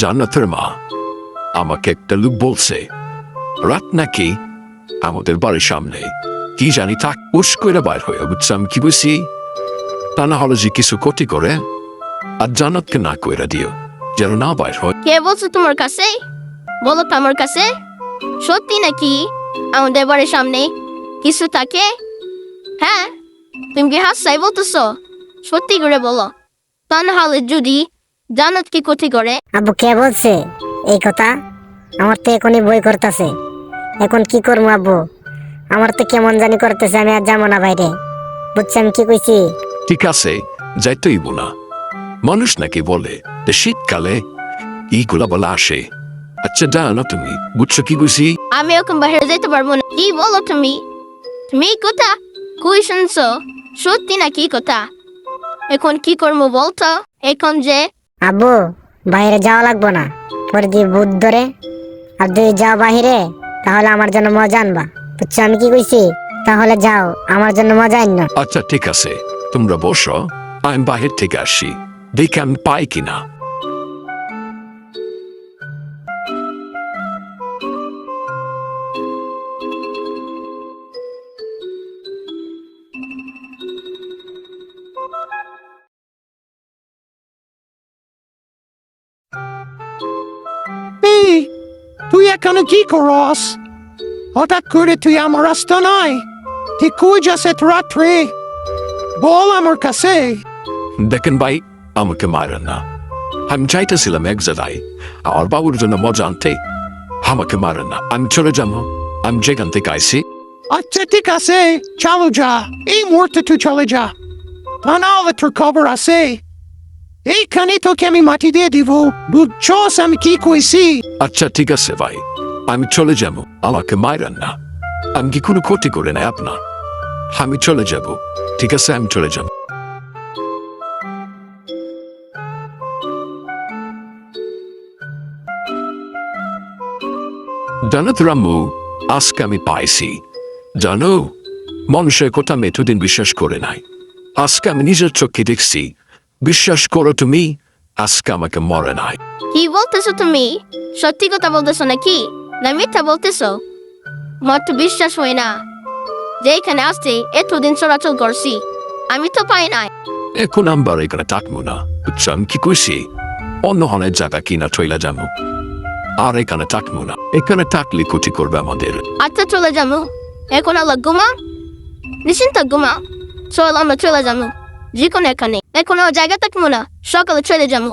জান্নাতের মা আমাকে একটা লোক বলছে, রাত নাকি আমাদের বাড়ির সামনে, কি জানি তাক উস করে বাইর হয়ে বুঝছাম কি বুঝছি? তা না হলে যে কিছু ক্ষতি করে, আর জান্নাতকে না কইরা দিও, যেন না বাইর হয়। কে বলছো তোমার কাছে? বলো তো আমার কাছে। সত্যি নাকি আমাদের বাড়ির সামনে কিছু থাকে? হ্যাঁ তুমি কি হাসাই বলতেছো? সত্যি করে বলো। তা না হলে যদি জানাত কি ক্ষতি করে? আব্বু কে বলছে এই কথা? আমার তো এখনই বই করতেছে। এখন কি করব আব্বু? আমার তো কেমন জানি করতেছে আমি আর যাব না বাইরে। বুঝছি আমি কি কইছি? ঠিক আছে যাইতেই না মানুষ নাকি বলে যে শীতকালে ইগুলা বলা আসে। আচ্ছা জানো তুমি। বুঝছ কি বুঝি আমি এখন বাইরে যেতে পারব না। কি বলো তুমি? তুমি কথা কই শুনছো? সত্যি না কি কথা? এখন কি করব বলতো? এখন যে আব্বু, বাইরে যাওয়া লাগবো না। পরে দিয়ে বুধ ধরে। আর যদি যাও বাহিরে, তাহলে আমার জন্য মজা আনবা। বুঝছ আমি কি কইছি? তাহলে যাও, আমার জন্য মজা আন আচ্ছা ঠিক আছে। তোমরা বসো, আমি বাহির থেকে আসি। দেখে আমি পাই কিনা। তুই এখানে কি করস? হঠাৎ করে তুই আমার রাস্তা নাই। তুই কই যাস এত রাত্রে? বল আমার কাছে। দেখেন ভাই আমাকে মারেন না। আমি চাইতেছিলাম এক জায়গায়। আমার বাবুর জন্য মজা আনতে। আমাকে মারেন না। আমি চলে যাব। আমি যেখান থেকে আইসি আচ্ছা ঠিক আছে। চলো যা। এই মুহূর্তে তুই চলে যা। তা নাহলে তোর খবর আছে। এইখানে তোকে আমি মাটি দিয়ে দিব। বুঝছস আমি কি কইছি? আচ্ছা ঠিক আছে ভাই। আমি চলে যাব। আমাকে মারেন না। আমি কি কোনো ক্ষতি করে নাই আপনার আমি চলে যাব। ঠিক আছে, আমি চলে যাব। জানো তো রাম্মু আজকে আমি পাইছি। জানো, মানুষের কথা আমি বিশ্বাস করে নাই। আজকে আমি নিজের চোখে দেখছি বিশ্বাস করো তুমি আজকে আমাকে মরে নাই। কি বলতেছো তুমি? সত্যি কথা বলতেছো নাকি? না মিথ্যা বলতেছো? আমার তো বিশ্বাস হয় না। যে এখানে আসতে এতদিন চলাচল করছি আমি তো পাই নাই। এখন আমার এখানে থাকব না বুঝছ? আমি কি কইছি? অন্য অনেক জায়গা কিনা টইলা যাব আর এখানে থাকব না। এখানে থাকলে ক্ষতি করবে আমাদের। আচ্ছা চলে যাব এখন আল্লাহ ঘুমা। নিশ্চিন্ত ঘুমা। চল আমরা চলে যাব যে কোনো এখানে। এখন আর জায়গা থাকব না। সকালে চলে যাব।